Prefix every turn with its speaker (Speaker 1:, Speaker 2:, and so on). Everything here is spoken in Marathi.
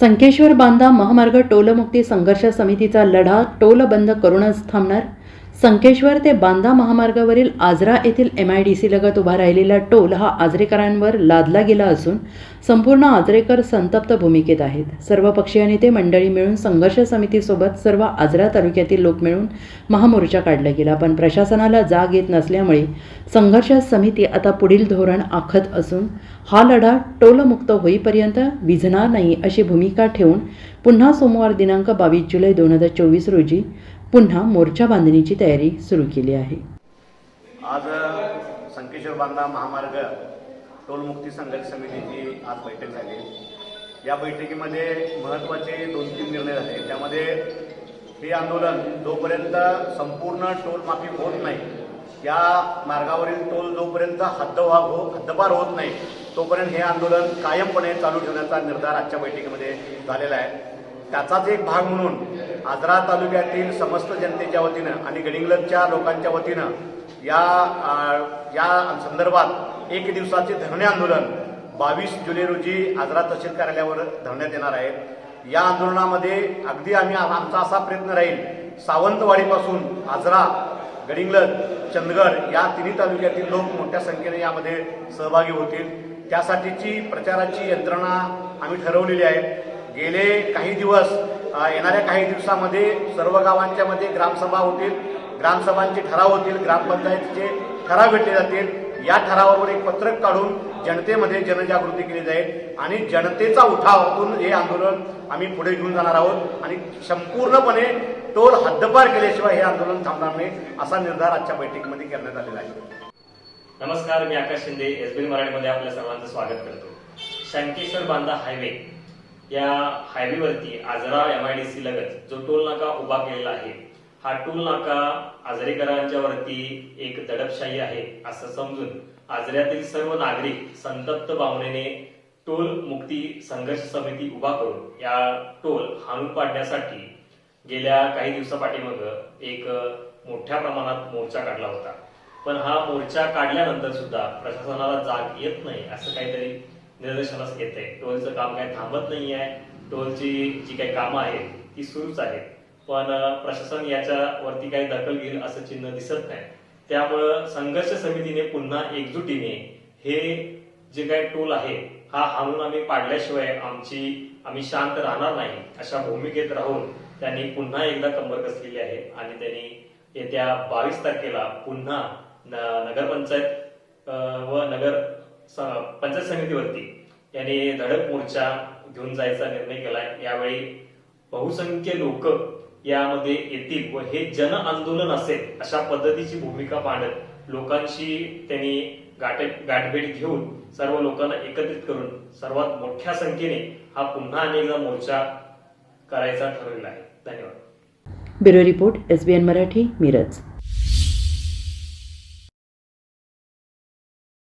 Speaker 1: संकेश्वर बांधा महामार्ग टोलमुक्ती संघर्ष समितीचा लढा टोल बंद करूनच थांबणार? संकेश्वर ते बांधा महामार्गावरील आजरा येथील एम आय डी सी लगत उभा राहिलेला टोल हा आजरेकरांवर लादला गेला असून संपूर्ण आजरेकर संतप्त भूमिकेत आहेत. सर्व पक्षीय नेते मंडळी मिळून संघर्ष समितीसोबत सर्व आजरा तालुक्यातील लोक मिळून महामोर्चा काढला गेला. पण प्रशासनाला जाग येत नसल्यामुळे संघर्ष समिती आता पुढील धोरण आखत असून हा लढा टोलमुक्त होईपर्यंत विझणार नाही अशी भूमिका ठेवून पुन्हा सोमवार दिनांक बावीस जुलै दोन हजार चोवीस रोजी पुन्हा मोर्चा बांधणीची तयारी सुरू केली आहे.
Speaker 2: आज संकेश्वर बांधा महामार्ग टोलमुक्ती संघर्ष समितीची आज बैठक झाली. या बैठकीमध्ये महत्त्वाचे दोन तीन निर्णय झाले. त्यामध्ये हे आंदोलन जोपर्यंत संपूर्ण टोल माफी होत नाही या मार्गावरील टोल जोपर्यंत हद्दभाग हो हद्दपार होत नाही तोपर्यंत हे आंदोलन कायमपणे चालू ठेवण्याचा निर्धार आजच्या बैठकीमध्ये झालेला आहे. त्याचाच एक भाग म्हणून आजरा तालुक्यातील समस्त जनतेच्या वतीनं आणि गडिंग्लजच्या लोकांच्या वतीनं या या संदर्भात एक दिवसाचे धरणे आंदोलन बावीस जुलै रोजी आजरा तहसील कार्यालयावर धरण्यात येणार आहे. या आंदोलनामध्ये अगदी आम्ही आमचा असा प्रयत्न राहील सावंतवाडीपासून आजरा गडिंग्लज चंदगड या तिन्ही तालुक्यातील लोक मोठ्या संख्येने यामध्ये सहभागी होतील. त्यासाठीची प्रचाराची यंत्रणा आम्ही ठरवलेली आहे. गेले काही दिवस येणाऱ्या काही दिवसामध्ये सर्व गावांच्या मध्ये ग्रामसभा होतील. ग्रामसभांचे ठराव होतील. ग्रामपंचायतीचे ठराव भेटले जातील. या ठरावावर एक पत्रक काढून जनतेमध्ये जनजागृती केली जाईल आणि जनतेचा उठावातून हे आंदोलन आम्ही पुढे घेऊन जाणार आहोत आणि संपूर्णपणे टोल हद्दपार केल्याशिवाय हे आंदोलन थांबणार नाही असा निर्धार आजच्या बैठकीमध्ये करण्यात आलेला आहे.
Speaker 3: नमस्कार मी आकाश शिंदे एस बी मराठीमध्ये आपल्या सर्वांचं स्वागत करतो. शंकेश्वर बांधा हायवे या हायवेवरती Ajara M I D C लगत जो टोल नाका उभा केलेला आहे हा टोल नाका आजरेकरांच्या वरती एक दडपशाही आहे असं समजून आजऱ्यातील सर्व नागरिक संतप्त भावनेने टोल मुक्ती संघर्ष समिती उभा करून या टोल हाणून पाडण्यासाठी गेल्या काही दिवसापाठीमाग एक मोठ्या प्रमाणात मोर्चा काढला होता. पण हा मोर्चा काढल्यानंतर सुद्धा प्रशासनाला जाग येत नाही असं काहीतरी निदर्शनास येत. आहे टोलचं काम काही थांबत नाही आहे. टोलची जी काही कामं आहेत ती सुरूच आहेत. पण प्रशासन याच्यावरती काही दखल घेईल असं चिन्ह दिसत नाही. त्यामुळं संघर्ष समितीने पुन्हा एकजुटीने हे जे काही टोल आहे हा हाणून आम्ही पाडल्याशिवाय आमची आम्ही शांत राहणार नाही अशा भूमिकेत राहून त्यांनी पुन्हा एकदा कंबर कसलेली आहे आणि त्यांनी येत्या बावीस तारखेला पुन्हा न- नगरपंचायत व नगर पंचायत समितीवरती. यांनी धडक मोर्चा घेऊन जायचा निर्णय केलाय. यावेळी बहुसंख्य लोक यामध्ये येतील व हे जन आंदोलन असेल अशा पद्धतीची भूमिका मांडत लोकांशी त्यांनी गाठे गाठभेट घेऊन सर्व लोकांना एकत्रित करून सर्वात मोठ्या संख्येने हा पुन्हा अनेकदा मोर्चा करायचा ठरवलेला आहे. धन्यवाद.
Speaker 1: Bureau report S B N Marathi Miraj.